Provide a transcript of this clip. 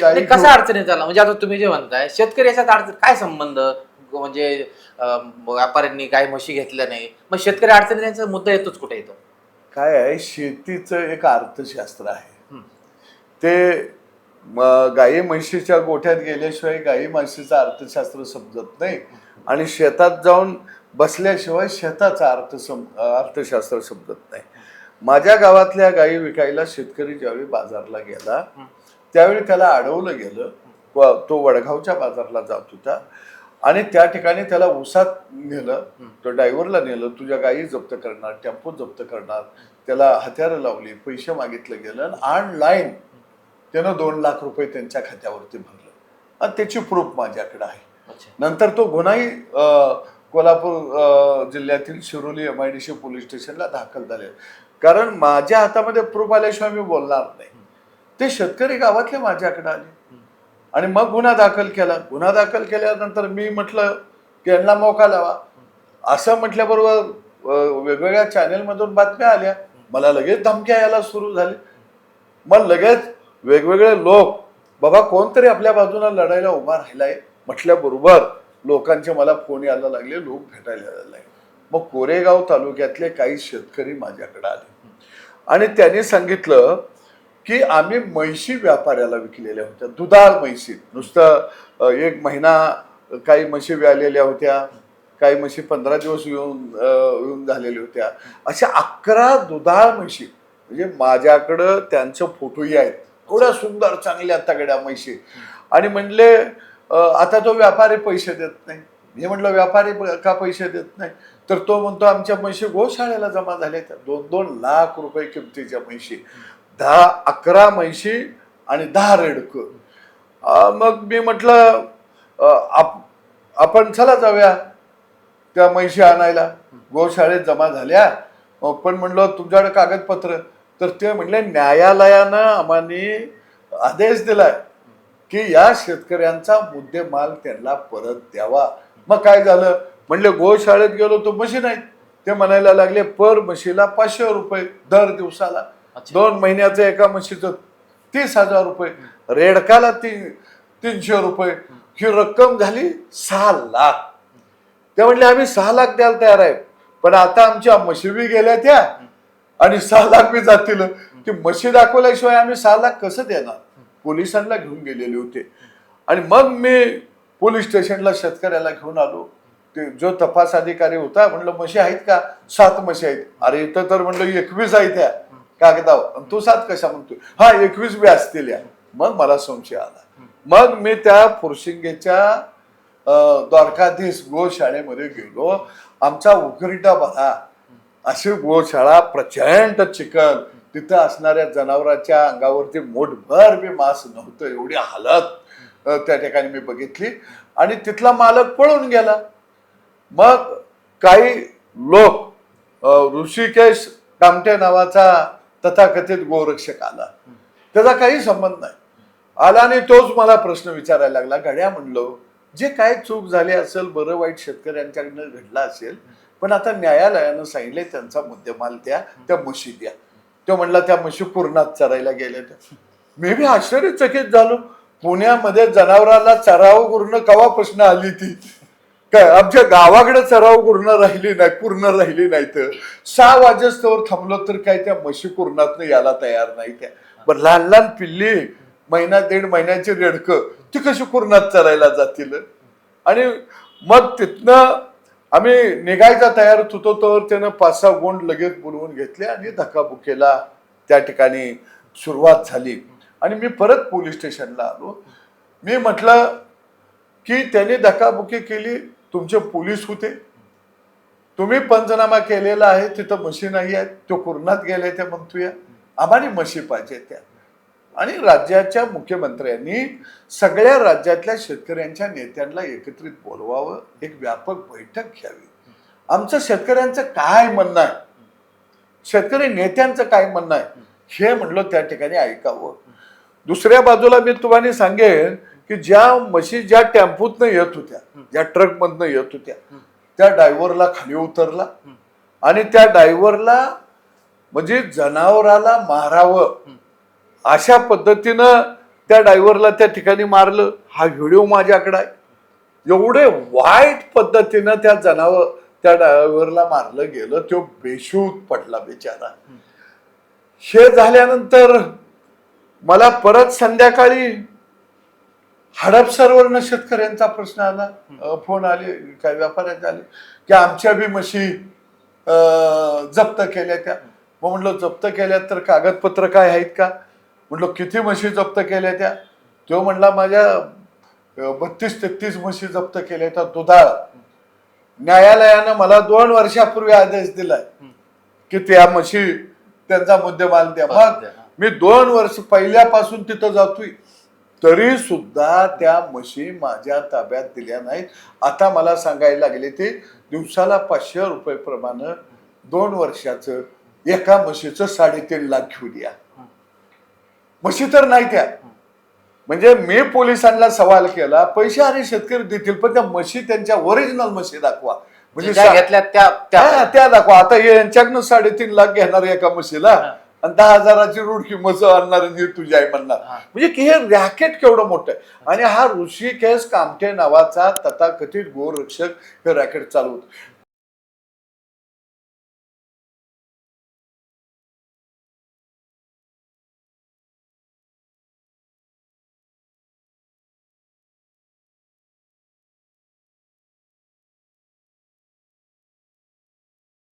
गाई ते कसा अडचणीत झाला? म्हणजे आता तुम्ही जे म्हणताय शेतकरी याच्यात अडचण काय संबंध? म्हणजे अं, व्यापाऱ्यांनी काय म्हशी घेतल्या नाही. मग शेतकरी अडचणी त्यांचा मुद्दा येतोच कुठे येतो? काय आहे शेतीचं एक अर्थशास्त्र आहे. हं. ते म, गाई म्हशीच्या गोठ्यात गेल्याशिवाय गाई म्हशीचं अर्थशास्त्र समजत नाही. आणि शेतात जाऊन बसल्याशिवाय शेताचं अर्थ सम अर्थशास्त्र समजत नाही. माझ्या गावातल्या गाई विकायला शेतकरी ज्यावेळी बाजारला गेला हं. त्यावेळी त्याला अडवलं गेलं. व तो वडगावच्या बाजारला जात होता. आणि त्या ठिकाणी त्याला उसात नेलं. तो ड्रायव्हरला नेलं. तुझ्या गायी जप्त करणार टेम्पो जप्त करणार. त्याला हत्यारं लावली पैसे मागितलं गेलं ऑनलाईन त्यानं दोन लाख रुपये त्यांच्या खात्यावरती भरलं. आणि त्याची प्रूफ माझ्याकडे आहे. नंतर तो गुन्हाही कोल्हापूर जिल्ह्यातील Shiroli M I D C police स्टेशनला दाखल झाले. कारण माझ्या हातामध्ये प्रूफ आल्याशिवाय मी बोलणार नाही. ते शेतकरी गावातले माझ्याकडे आले. आणि मग गुन्हा दाखल केला. गुन्हा दाखल केल्यानंतर मी म्हटलं की यांना मोका लावा. असं म्हटल्याबरोबर वेगवेगळ्या चॅनेलमधून बातम्या आल्या. मला लगेच धमक्या यायला सुरू झाले. मग लगेच वेगवेगळे लोक बाबा कोणतरी आपल्या बाजूला लढायला उभा राहिलाय. म्हटल्याबरोबर लोकांचे मला फोन यायला लागले लोक भेटायला लागले. मग कोरेगाव तालुक्यातले काही शेतकरी माझ्याकडे आले. आणि त्यांनी सांगितलं की आम्ही म्हैशी व्यापाऱ्याला विकलेल्या होत्या. दुधाळ म्हैशी. नुसतं एक महिना काही म्हशी व्यालेल्या होत्या काही म्हशी पंधरा दिवस येऊन येऊन झालेल्या होत्या. अशा अकरा दुधाळ म्हशी म्हणजे माझ्याकडं त्यांचं फोटोही आहेत. एवढ्या सुंदर चांगल्या तगड्या म्हशी. आणि म्हणले आता तो व्यापारी पैसे देत नाही. हे म्हटलं व्यापारी का पैसे देत नाही? तर तो म्हणतो आमच्या म्हशी गोशाळेला जमा झाल्या त्या दोन दोन लाख रुपये किमतीच्या म्हशी. दहा अकरा म्हशी आणि दहा रेडकं. मग मी म्हटलं आप आपण चला जाऊया त्या म्हैशी आणायला. गोशाळेत जमा झाल्या. पण म्हणलं तुमच्याकडे कागदपत्र. तर ते म्हणले न्यायालयानं आम्हाला आदेश दिलाय की या शेतकऱ्यांचा मुद्देमाल त्यांना परत द्यावा. मग काय झालं? म्हणले गोशाळेत गेलो तो म्हशी नाहीत ते म्हणायला लागले पर म्हशीला पाचशे रुपये दर दिवसाला. दोन महिन्याचं एका म्हशीचं तीस हजार रुपये रेडकाला तीन तीनशे रुपये ही रक्कम झाली सहा लाख. ते म्हणले आम्ही सहा लाख द्यायला तयार आहे पण आता आमच्या म्हशी बी गेल्या त्या आणि सहा लाख बी जातील. ती म्हशी दाखवल्याशिवाय आम्ही सहा लाख कसं देणार? पोलिसांना घेऊन गेलेले होते. आणि मग मी पोलीस स्टेशनला शेतकऱ्याला घेऊन आलो. ते जो तपास अधिकारी होता म्हणलं म्हशी आहेत का? सात म्हशी आहेत. अरे इथं तर म्हणलं एकवीस आहेत त्या. कागदावर आणि तू सात कशा म्हणतोय? हा एकवीस बी असतील या. मग मला संशय आला. मग मी त्या फुरशिंगेच्या द्वारकाधीश गोशाळेमध्ये गेलो. आमचा उकरिटा बघा. अशी गोशाळा प्रचंड चिकन तिथं असणाऱ्या जनावरांच्या अंगावरती मोठभर मी मांस नव्हतं. एवढी हालत त्या ठिकाणी मी बघितली. आणि तिथला मालक पळून गेला. मग काही लोक ऋषिकेश कामटे नावाचा तथाकथित गोरक्षक आला. त्याचा काही संबंध नाही. आला आणि तोच मला प्रश्न विचारायला लागला. घड्या म्हणलो जे काय चूक झाली असेल बरं वाईट शेतकऱ्यांच्याकडनं घडलं असेल पण आता न्यायालयानं सांगितले त्यांचा मुद्देमाल द्या त्या म्हशी द्या. तो म्हणला त्या म्हशी पूर्णात चरायला गेल्या त्या मी बी आश्चर्यचकित झालो. पुण्यामध्ये जनावराला चराव करून कवा प्रश्न आली ती? काय आमच्या गावाकडे चराव पूर्ण राहिली नाही पूर्ण राहिली नाही तर. सहा वाजेस्तवर थांबलो तर काय त्या म्हशी पूर्णात यायला तयार नाही त्या. पण लहान लहान पिल्ली महिना दीड महिन्याची रेडकं ती कशी कुरणात चरायला जातील? आणि मग तिथनं आम्ही निघायचा तयार होतो तर त्यानं पाच सहा गोंड लगेच बोलवून घेतले आणि धक्काबुक्कीला त्या ठिकाणी सुरुवात झाली. आणि मी परत पोलीस स्टेशनला आलो. मी म्हटलं की त्याने धकाबुकी केली तुमचे पोलीस होते. तुम्ही पंचनामा केलेला आहे तिथं म्हशी नाही आहेत तो कुरणात गेले ते म्हणतोया आम्हाला म्हशी पाहिजे त्या. आणि राज्याच्या मुख्यमंत्र्यांनी सगळ्या राज्यातल्या शेतकऱ्यांच्या नेत्यांना एकत्रित बोलवावं एक व्यापक बैठक घ्यावी. आमचं शेतकऱ्यांचं काय म्हणणं आहे? शेतकरी नेत्यांचं काय म्हणणं आहे? हे म्हणलं त्या ठिकाणी ऐकावं. दुसऱ्या बाजूला मी तुम्हाला सांगेन की ज्या म्हशी ज्या टेम्पोतनं येत होत्या ज्या ट्रकमधनं येत होत्या त्या डायव्हरला खाली उतरला आणि त्या डायव्हरला म्हणजे जनावराला मारावं अशा पद्धतीनं त्या डायव्हरला त्या ठिकाणी मारलं. हा व्हिडिओ माझ्याकडे आहे. एवढे वाईट पद्धतीनं त्या जनावर त्या डायव्हरला मारलं गेलं तो बेशूत पडला बिचारा. हे झाल्यानंतर मला परत संध्याकाळी हडपसरवरनं शेतकऱ्यांचा प्रश्न आला. फोन आले काही व्यापाऱ्यांचे आले की आमच्या बी म्हशी जप्त केल्या त्या. मग म्हटलं जप्त केल्या तर कागदपत्र काय आहेत का? म्हटलं किती म्हशी जप्त केल्या त्या? तो म्हणला माझ्या बत्तीस तेहतीस म्हशी जप्त केल्या त्या दुधाळ. न्यायालयानं मला दोन वर्षापूर्वी आदेश दिलाय की त्या म्हशी त्यांचा मुद्देमाल द्या. मग मी दोन वर्ष पहिल्यापासून तिथं जातोय. तरी सुद्धा त्या म्हशी माझ्या ताब्यात दिल्या नाहीत. आता मला सांगायला लागले ते दिवसाला पाचशे रुपये प्रमाणे दोन वर्षाचं एका म्हशीचं साडेतीन लाख घेऊ द्या म्हशी तर नाही त्या. म्हणजे मी पोलिसांना सवाल केला पैसे आणि शेतकरी देतील पण त्या म्हशी त्यांच्या ओरिजिनल म्हशी दाखवा. म्हणजे ज्या सा- घेतल्या त्या त्या हा, त्या दाखवा. आता हे यांच्याकडनं साडेतीन लाख घेणार एका म्हशीला. आणि दहा हजाराची रूढ किंमत आणणार आणि तुझी आई म्हणणार. म्हणजे की हे रॅकेट केवढं मोठं आहे. आणि हा ऋषिकेश कामठे नावाचा तथाकथित गोरक्षक हे रॅकेट चालवतो.